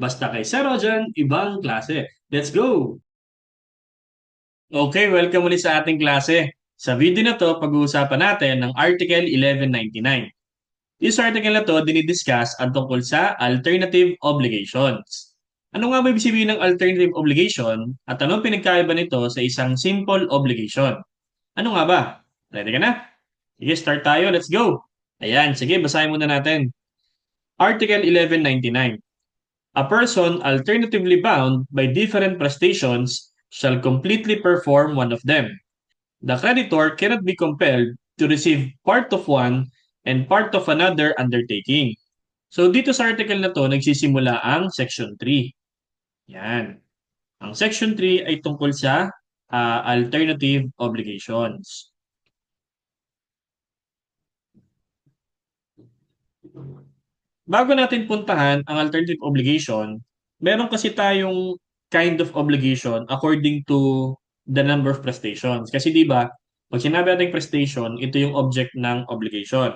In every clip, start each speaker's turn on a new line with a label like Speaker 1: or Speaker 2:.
Speaker 1: Basta kay Sir Rojan, ibang klase. Let's go! Okay, welcome ulit sa ating klase. Sa video na to, pag-uusapan natin ng Article 1199. This article na to, dinidiscuss ang tungkol sa alternative obligations. Ano nga ba ibig ng alternative obligation at anong pinagkaiba nito sa isang simple obligation? Ano nga ba? Ready ka na? Sige, start tayo. Let's go! Ayan, sige, basahin muna natin. Article 1199. A person alternatively bound by different prestations shall completely perform one of them. The creditor cannot be compelled to receive part of one and part of another undertaking. So dito sa article na to, nagsisimula ang section 3. Yan. Ang section 3 ay tungkol sa uh, alternative obligations. Bago natin puntahan ang alternative obligation, meron kasi tayong kind of obligation according to the number of prestations. Kasi di ba, pag sinabi natin prestation, ito yung object ng obligation.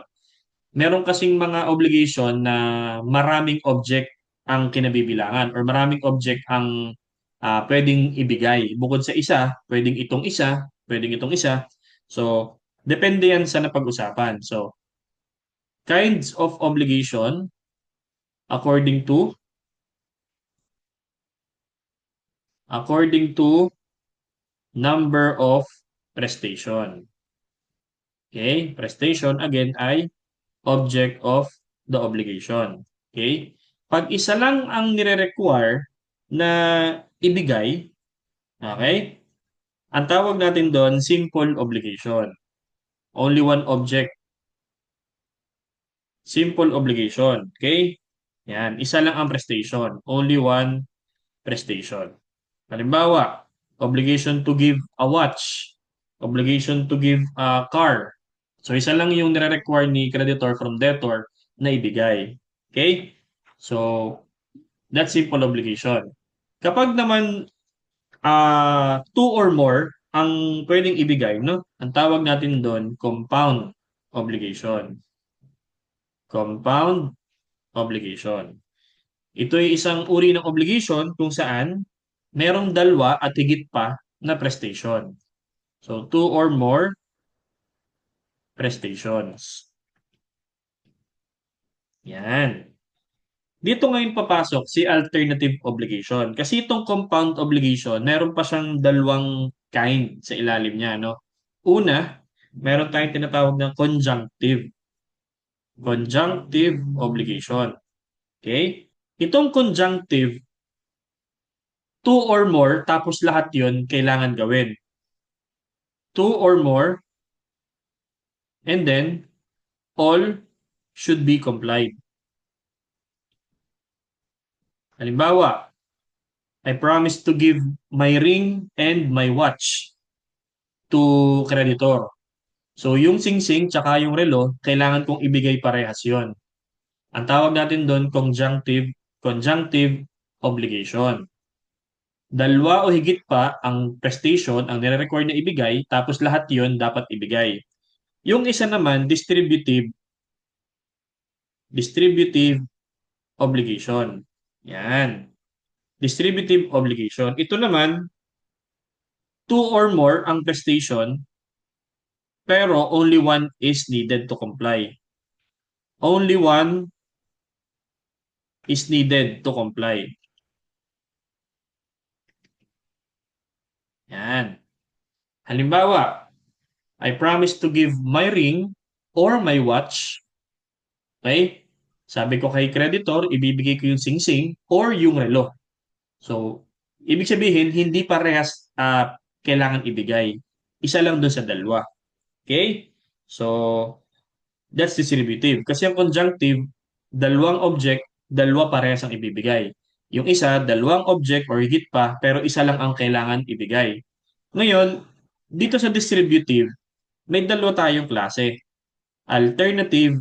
Speaker 1: Meron kasing mga obligation na maraming object ang kinabibilangan or maraming object ang uh, pwedeng ibigay. Bukod sa isa, pwedeng itong isa, pwedeng itong isa. So, depende yan sa napag-usapan. So, kinds of obligation according to according to number of prestation. Okay? Prestation again ay object of the obligation. Okay? Pag isa lang ang nire-require na ibigay, okay? Ang tawag natin doon simple obligation. Only one object. Simple obligation. Okay? Yan, isa lang ang prestation. Only one prestation. Halimbawa, obligation to give a watch. Obligation to give a car. So, isa lang yung nire-require ni creditor from debtor na ibigay. Okay? So, that's simple obligation. Kapag naman uh, two or more ang pwedeng ibigay, no? Ang tawag natin doon, compound obligation. Compound obligation. Ito ay isang uri ng obligation kung saan merong dalawa at higit pa na prestation. So, two or more prestations. Yan. Dito ngayon papasok si alternative obligation. Kasi itong compound obligation, meron pa siyang dalawang kind sa ilalim niya. No? Una, meron tayong tinatawag ng conjunctive conjunctive obligation. Okay? Itong conjunctive, two or more, tapos lahat yon kailangan gawin. Two or more, and then, all should be complied. Halimbawa, I promise to give my ring and my watch to creditor. So, yung singsing tsaka yung relo, kailangan kong ibigay parehas yon. Ang tawag natin doon, conjunctive, conjunctive obligation. Dalawa o higit pa ang prestation ang nire-record na ibigay, tapos lahat yon dapat ibigay. Yung isa naman, distributive, distributive obligation. Yan. Distributive obligation. Ito naman, two or more ang prestation, pero only one is needed to comply. Only one is needed to comply. Yan. Halimbawa, I promise to give my ring or my watch. Okay? Sabi ko kay creditor, ibibigay ko yung singsing or yung relo. So, ibig sabihin, hindi parehas uh, kailangan ibigay. Isa lang doon sa dalawa. Okay? So, that's distributive. Kasi ang conjunctive, dalawang object, dalawa parehas ang ibibigay. Yung isa, dalawang object or higit pa, pero isa lang ang kailangan ibigay. Ngayon, dito sa distributive, may dalawa tayong klase. Alternative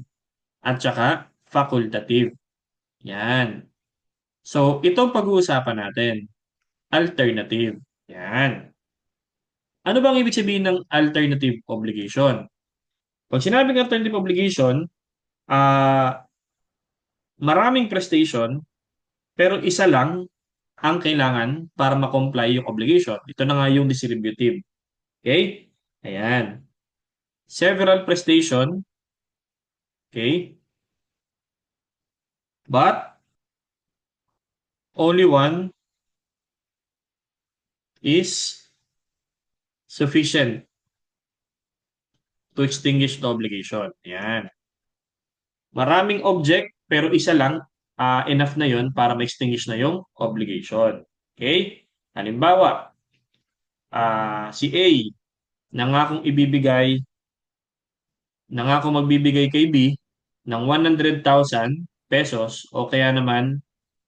Speaker 1: at saka facultative. Yan. So, itong pag-uusapan natin. Alternative. Yan. Ano bang ibig sabihin ng alternative obligation? Pag sinabing alternative obligation, uh, maraming prestation pero isa lang ang kailangan para ma-comply yung obligation. Ito na nga yung distributive. Okay? Ayan. Several prestation. Okay? But only one is sufficient to extinguish the obligation. Ayan. Maraming object, pero isa lang, uh, enough na yon para ma-extinguish na yung obligation. Okay? Halimbawa, uh, si A, nangakong ibibigay, nangakong magbibigay kay B ng 100,000 pesos o kaya naman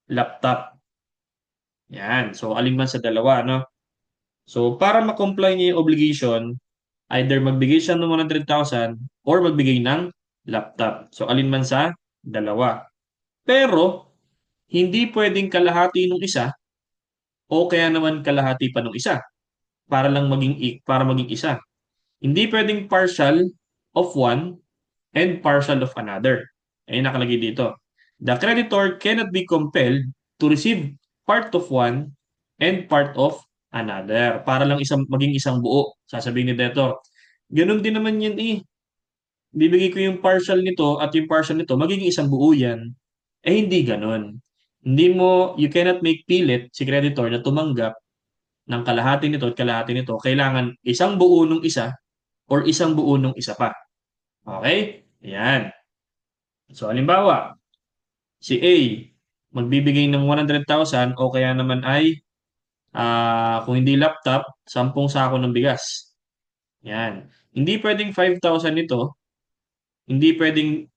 Speaker 1: laptop. Yan. So, alin man sa dalawa, no? So, para ma-comply niya yung obligation, either magbigay siya ng 100,000 or magbigay ng laptop. So, alin man sa dalawa. Pero, hindi pwedeng kalahati ng isa o kaya naman kalahati pa ng isa para lang maging para maging isa. Hindi pwedeng partial of one and partial of another. Ay nakalagay dito. The creditor cannot be compelled to receive part of one and part of another. Para lang isang maging isang buo, sasabihin ni debtor. Ganun din naman yan eh. Bibigay ko yung partial nito at yung partial nito, magiging isang buo yan. Eh hindi ganun. Hindi mo, you cannot make pilit si creditor na tumanggap ng kalahati nito at kalahati nito. Kailangan isang buo nung isa or isang buo nung isa pa. Okay? Ayan. So, halimbawa, si A, magbibigay ng 100,000 o kaya naman ay uh, kung hindi laptop, 10 sako ng bigas. Yan. Hindi pwedeng 5,000 nito. Hindi pwedeng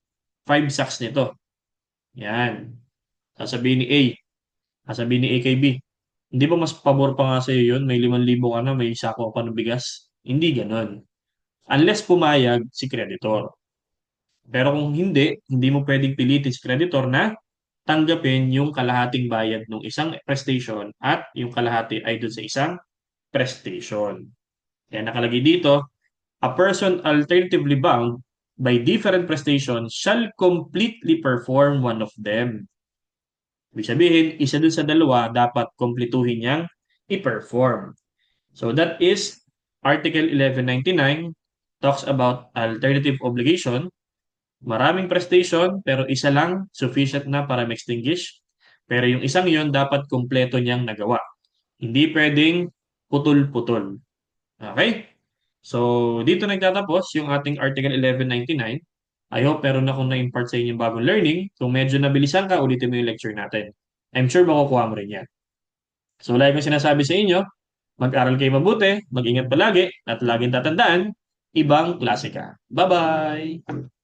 Speaker 1: 5 sacks nito. Yan. Sasabihin ni A. Sasabihin ni A kay B. Hindi ba mas pabor pa nga sa'yo yun? May 5,000 ka na, may sako ka ng bigas. Hindi ganon. Unless pumayag si creditor. Pero kung hindi, hindi mo pwedeng pilitin si creditor na tanggapin yung kalahating bayad ng isang prestation at yung kalahati ay dun sa isang prestation. Kaya nakalagay dito, a person alternatively bound by different prestations shall completely perform one of them. Ibig sabihin, isa dun sa dalawa dapat kompletuhin niyang i-perform. So that is Article 1199 talks about alternative obligation maraming prestation pero isa lang sufficient na para ma-extinguish. Pero yung isang yon dapat kumpleto niyang nagawa. Hindi pwedeng putol-putol. Okay? So, dito nagtatapos yung ating Article 1199. I hope meron na akong na-impart sa inyo yung bagong learning. Kung medyo nabilisan ka, ulitin mo yung lecture natin. I'm sure makukuha mo rin yan. So, like ko sinasabi sa inyo, mag-aral kayo mabuti, mag-ingat palagi, at laging tatandaan, ibang klase ka. Bye-bye!